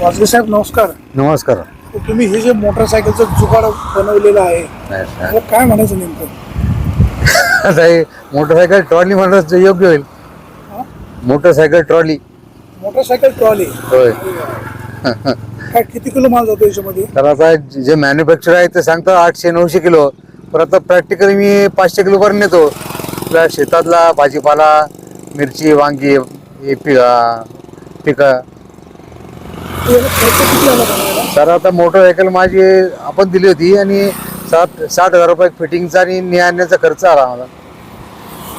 वाजगे साहेब नमस्कार. नमस्कार. तर तुम्ही हे जे मोटरसायकलचं जुगाड बनवलेलं आहे नाही, काय म्हणायचं नेमकं? आता हे मोटरसायकल ट्रॉली म्हणलं तर योग्य होईल. हा? Motorcycle trolley. Motorcycle trolley? होय. काय किती किलो माल जातो याच्यामध्ये? तर आता जे मॅन्युफॅक्चर आहे ते सांगतात आठशे नऊशे किलो. पण आता प्रॅक्टिकली मी पाचशे किलो पर्यंत नेतो. आपल्या शेतातला भाजीपाला मिरची वांगी हे पिका पिका. तर आता मोटरसायकल माझी आपण दिली होती आणि सात साठ हजार रुपये फिटिंगचा आणि ने आणण्याचा खर्च आला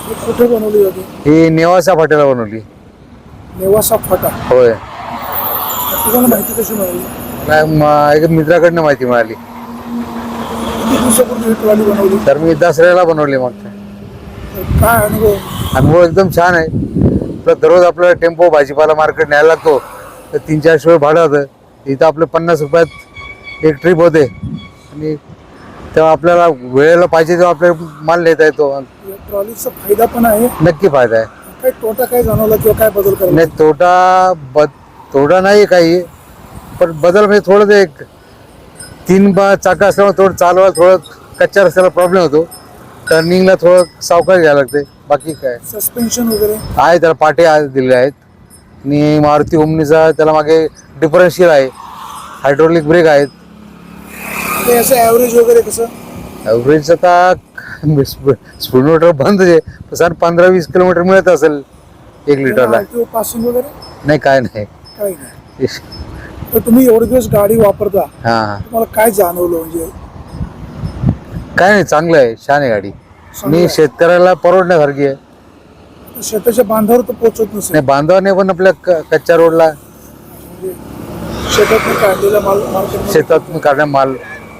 हे कुठे बनवली जाते ही नेवासा फाट्याला बनवली. नेवासा फाटा. होय. तुम्हाला माहिती कशी मिळाली? नाही, म- एक मित्राकडनं माहिती मिळाली. किती दिवसापूर्वी ही ट्रॉली बनवली? तर मी दसऱ्याला बनवली मग. काय अनुभव? अनुभव एकदम छान आहे. आपलं दररोज आपल्याला टेम्पो भाजीपाला मार्केट न्यायला लागतो. तर तीन चारशे रुपये भाडं होतं. इथं आपलं पन्नास रुपयात एक ट्रिप होते. आणि तेव्हा आपल्याला वेळेला पाहिजे तेव्हा आपल्याला माल नेता येतो. ट्रॉलीचा फायदा पण आहे. नक्की फायदा आहे. काय तोटा काय जाणवला किंवा काय बदल करायला? नाही तोटा बद तोटा नाही काही. पण बदल म्हणजे थोडं ते एक तीन बा चाका असल्यामुळे थोडं चालवायला थोडं कच्चा रस्त्याला प्रॉब्लेम होतो. टर्निंगला थोडं सावकाश घ्यायला लागते. बाकी काय? सस्पेन्शन वगैरे? आहे त्याला पाटे दिलेले आहेत. आणि मारुती ओमनीचा त्याला मागे डिफरन्शियल आहे. हायड्रोलिक ब्रेक आहेत. याचं ॲव्हरेज वगैरे कसं? ॲव्हरेज आता स्पीडोमीटर बंद आहे. सर पंधरा वीस किलोमीटर मिळत असेल एक लिटरला. RTO पासिंग वगैरे? नाही काय नाही. काही नाही. तर तुम्ही एवढे दिवस गाडी वापरता. हां. तुम्हाला काय जाणवलं म्हणजे? काय नाही चांगलं आहे. छान आहे गाडी. चांगलं आणि आहे. शेतकऱ्याला परवडण्यासारखी आहे. शेताच्या बांधावर तर पोहोचत नसेल. नाही बांधवाने पण आपल्या क- कच्च्या रोडला. म्हणजे शेतात काढलेला माल मार्केट शेतात काढण्या माल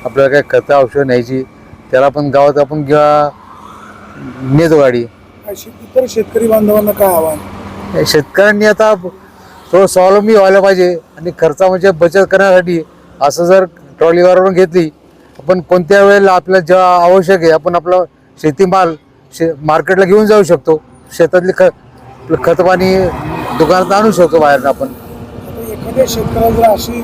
आपल्याला काय खतं औषध न्यायची त्याला पण गावात आपण किंवा नेतो गाडी. इतर शेतकरी बांधवांना काय आव्हान? शेतकऱ्यांनी आता थोडं स्वावलंबी व्हायला पाहिजे आणि खर्चामध्ये बचत करण्यासाठी असं जर ट्रॉलीवरून घेतली आपण कोणत्या वेळेला आपल्याला जेव्हा आवश्यक आहे आपण आपला शेतीमाल शे मार्केटला घेऊन जाऊ शकतो. शेतातली ख आपलं खत पाणी दुकानात आणू शकतो बाहेर आपण. एखाद्या शेतकऱ्याला जर अशी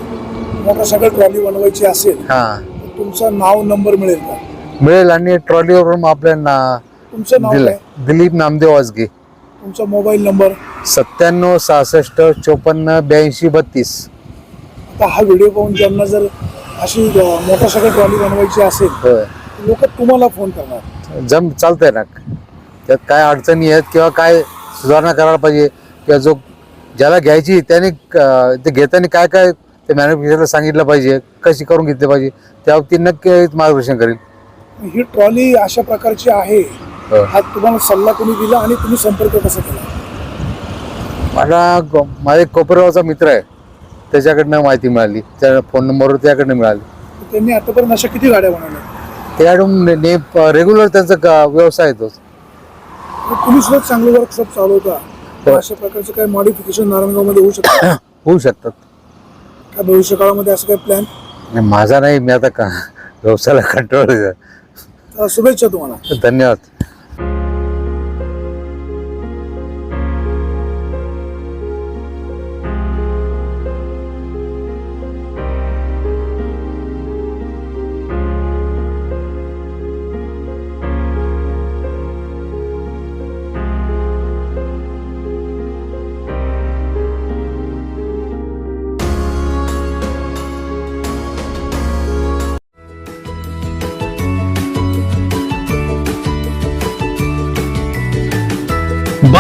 मोटरसायकल ट्रॉली बनवायची असेल हां. तर तुमचं नाव नंबर मिळेल का? मिळेल आणि ट्रॉलीवरून आपल्याला तुमचं नाव दिलं काय? दिलीप नामदेव वाजगे. तुमचा मोबाईल नंबर? सत्त्याण्णव सहासष्ट चोपन्न ब्याऐंशी बत्तीस. आता हा व्हिडिओ पाहून ज्यांना जर अशी अं, मोटरसायकल ट्रॉली बनवायची असेल होय. लोक तुम्हाला फोन करणार. जम चालतंय ना. त्यात काय अडचणी आहेत किंवा काय सुधारणा करायला पाहिजे? किंवा जो ज्याला घ्यायची त्याने ते घेताना काय काय ते मॅन्युफॅक्चरला सांगितलं पाहिजे कशी करून घेतली पाहिजे त्या बाबतीत नक्की मार्गदर्शन करेल. ही ट्रॉली अशा प्रकारची आहे. हो. हा तुम्हाला सल्ला कोणी दिला आणि तुम्ही संपर्क कसा केला? मला माझा एक कोपरगावचा मित्र आहे. त्याच्याकडनं माहिती मिळाली. त्या फोन नंबरवर त्याकडनं मिळाली. त्यांनी आतापर्यंत अशा किती गाड्या बनवल्या? त्याकडून ने रेग्युलर त्यांचा व्यवसाय तो तर तुम्ही सुद्धा चांगलं वर्कशॉप चालवता. हो. अशा प्रकारचं काही मॉडिफिकेशन नारायणगावमध्ये होऊ शकतं? होऊ शकतात का भविष्य काळामध्ये असं काही प्लॅन नाही, माझा नाही मी आता का व्यवसायाला कंट्रोल शुभेच्छा तुम्हाला. धन्यवाद.